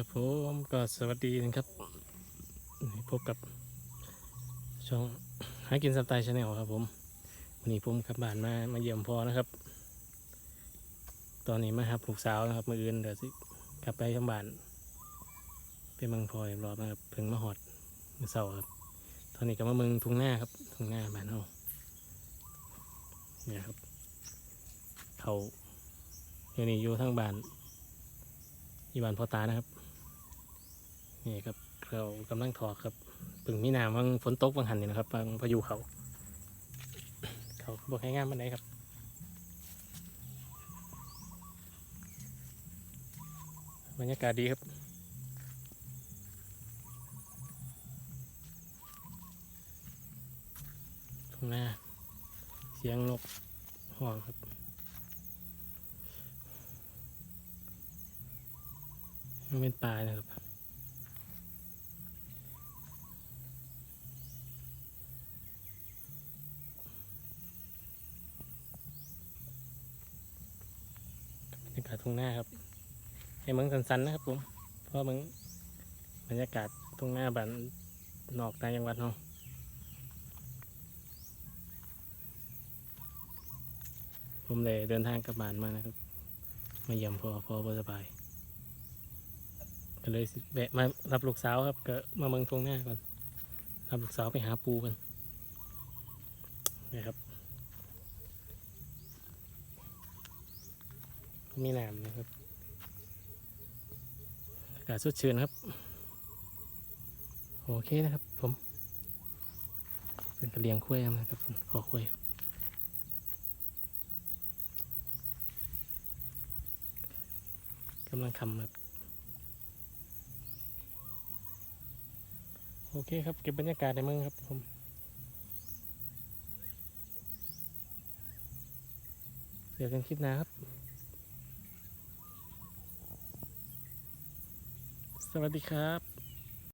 กับผมก็สวัสดีนะครับพบกับช่องหากินสไตล์ชาแนลครับผมวันนี้ผมกลับบ้านมามาเยี่ยมพ่อนะครับ ตอนนี้มาหาลูกสาวนะครับมืออื่นเดี๋ยวสิกลับไปทำบ้านไปเมืองพลอยรอบนะครับเพิ่งมาหอดมือเสาครับ ตอนนี้ก็มาเมืองทุ่งหน้าครับทุ่งหน้าบ้านเฮาเนี่ยครับเขาอยู่นี่อยู่ทั้งบ้านอีบานพ่อตานะครับ นี่ครับเรากำลังถอกครับปึงมีน้ำบางฝนตกบางหันนี่นะครับบางพายุเขา เขาบอกให้งามมันไหนครับบรรยากาศดีครับทุ่งนาเสียงนกห้องครับมันเป็นปลานะครับ รยากาศทุ่งหน้าครับ ให้เมืองสันๆนะครับผมเพราะเมืองบรรยากาศทุ่งหน้าบ้านนอกต่างจังหวัดเนาะผมเลยเดินทางกลับบ้านมานะครับ มาเยี่ยมพอพอบสบาย ก็เลยแวะมารับลูกสาวครับ ก็มาเมืองทงหน้าก่อน รับลูกสาวไปหาปูกันนี่ครับ มีน้ำนะครับอากาศสดชื่นครับ โอเคนะครับ ผมเป็นกระเลียงคุ้วยนะครับผมขอคุ้วยกำลังคำครับ โอเคครับ เก็บบรรยากาศในเมืองครับผมเดี๋ยวกันคลิปหน้าครับ สวัสดีครับ